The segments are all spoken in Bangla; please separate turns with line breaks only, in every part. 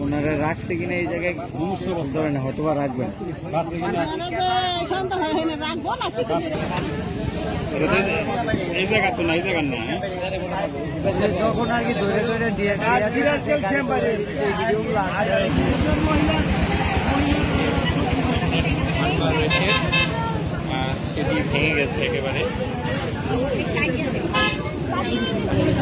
ওনারা রাখছে কিনা এই জায়গায় না হয়তো বা রাখবেন
সন্দেহ হয় না রাখব না কিছু
এই জায়গা তো না এই জায়গা না
যখন আর কি ধরে ধরে দিয়ে
সেটি ভেঙে গেছে একেবারে।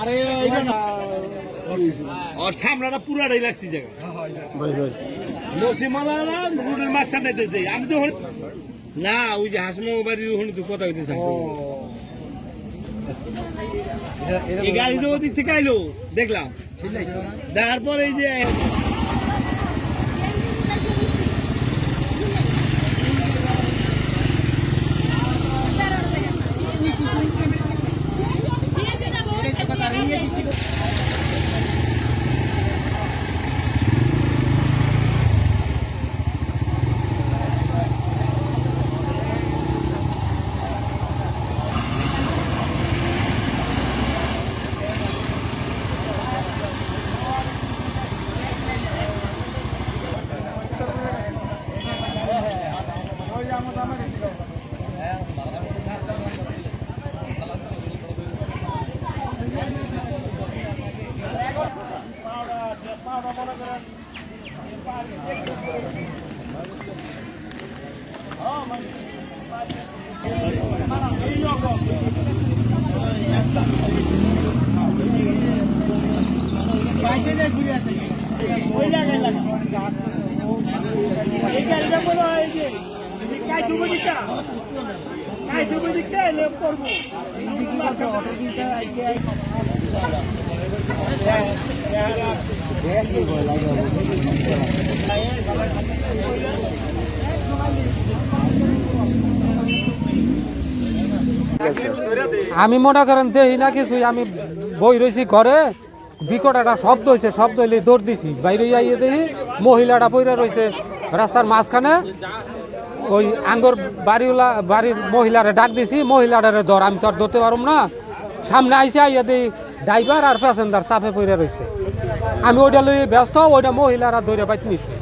আরে সামনাটা পুরাটাই লাগছে জায়গা। রোডের মাঝখানে দিতেছে। আমি তো না ওই যে হাসমা বাড়ির ওখানে তো কথা হইতেছে এই গাড়ি তো ওদিক থেকে আইলো দেখলাম। দেখার পর এই যে ওই জায়গায় লাগা এই গাড়িটা
আমি মনে করেন দেহি না কিছুই, আমি বই রয়েছি ঘরে, বিকট একটা শব্দ হয়েছে শব্দ হইলে দৌড় দিছি। বাইরে যাইয়ে দেখি মহিলাটা পইরা রয়েছে রাস্তার মাঝখানে, ওই আঙ্গর বাড়িওয়ালা বাড়ির মহিলারে ডাক দিছি, মহিলাটারে ধর, আমি তো আর ধরতে পারব না। সামনে আইসে আইয়া দিই ড্রাইভার আর প্যাসেঞ্জার চাপে পইরা রয়েছে। আমি ওইটা লই ব্যস্ত ওইটা মহিলারা ধরে বাইতে নিছে।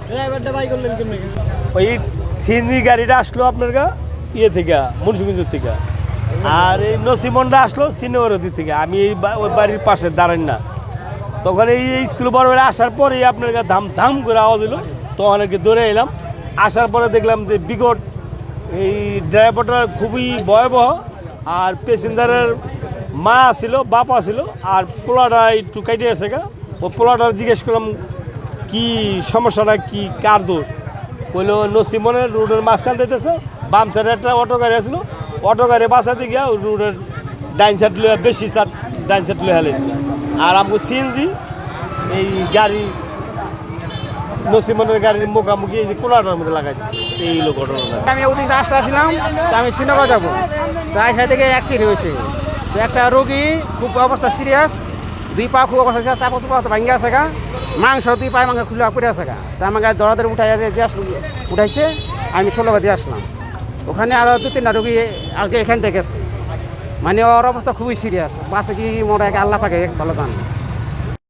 ওই সিএনজি গাড়িটা আসলো আপনার গা ইয়ে থেকে মুন্সিগঞ্জ থেকে। আর এই নসিমনটা আসলো সিনেওরদি থেকে। আমি এই ওই বাড়ির পাশে দাঁড়ান না। তখন এই স্কুল বড় আসার পরে আপনার গা ধাম ধাম করে আওয়াজ হলো তো অনেকে দৌড়ে এলাম। আসার পরে দেখলাম যে বিকট এই ড্রাইভারটা খুবই ভয়াবহ। আর প্যাসেঞ্জারের মা ছিল বাপা ছিল। আর পোলাটা একটু কাইটে গেছে গা। ও পোলাটা জিজ্ঞেস করলাম, কি সমস্যাটা? কি, কার দোষ? বলল নসিমনের রোডের মাঝখান দিতেছে বাম সাইডে একটা অটো গাড়ি আসলো অটো গাড়ি বাঁচাতে গিয়া রোডের ডাইন সাইড লইয়া বেশি সাইড, ডাইন সাইড লইয়া হেলেছে আর আমাকে সিএনজি এই গাড়ি, নসিমনের গাড়ির মুখামুখি এই যে কোলাটার মধ্যে লাগাইছে এই লোক ঘটনাটা।
আমি ওদিন রাস্তা আসলাম তো আমি শ্রীনগর যাব। তো থেকে অ্যাক্সিডেন্ট হয়েছে একটা রোগী খুব অবস্থা সিরিয়াস দুই পা খুব অবস্থা আছে, চাপ চুপা ভাঙ্গা আছে গা। মাংস দুই পায়ে মাংস খুলে পড়ে আছে গা। তো আমাকে দরাদের উঠাই দিয়ে আসলো, উঠাইছে, আমি ষোলো দিয়ে আসলাম। ওখানে আরও দু তিনটা রুগী আগে এখান থেকে গেছে। মানে ওর অবস্থা খুবই সিরিয়াস বাসে কি মোটা আল্লাহ পাকে ভালো দান